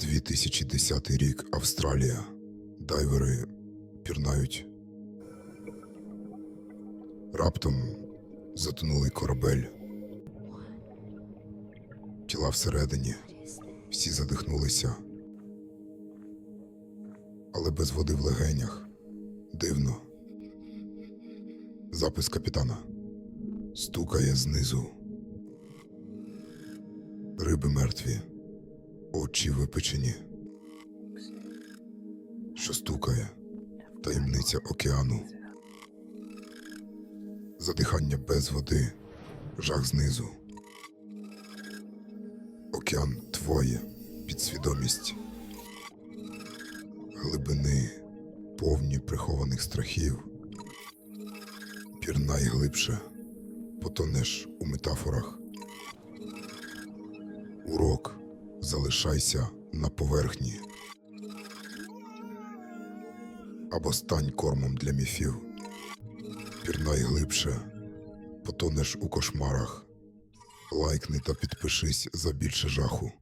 2010 рік Австралія. Дайвери пірнають. Раптом затонулий корабель. Тіла всередині. Всі задихнулися. Але без води в легенях. Дивно. Запис капітана. Стукає знизу. Риби мертві. Очі випечені. Що стукає? Таємниця океану. Задихання без води. Жах знизу. Океан твоє. Підсвідомість. Глибини, повні прихованих страхів. Пірнай глибше. Потонеш у метафорах. Залишайся на поверхні. Або стань кормом для міфів. Пірнай глибше. Потонеш у кошмарах. Лайкни та підпишись за більше жаху.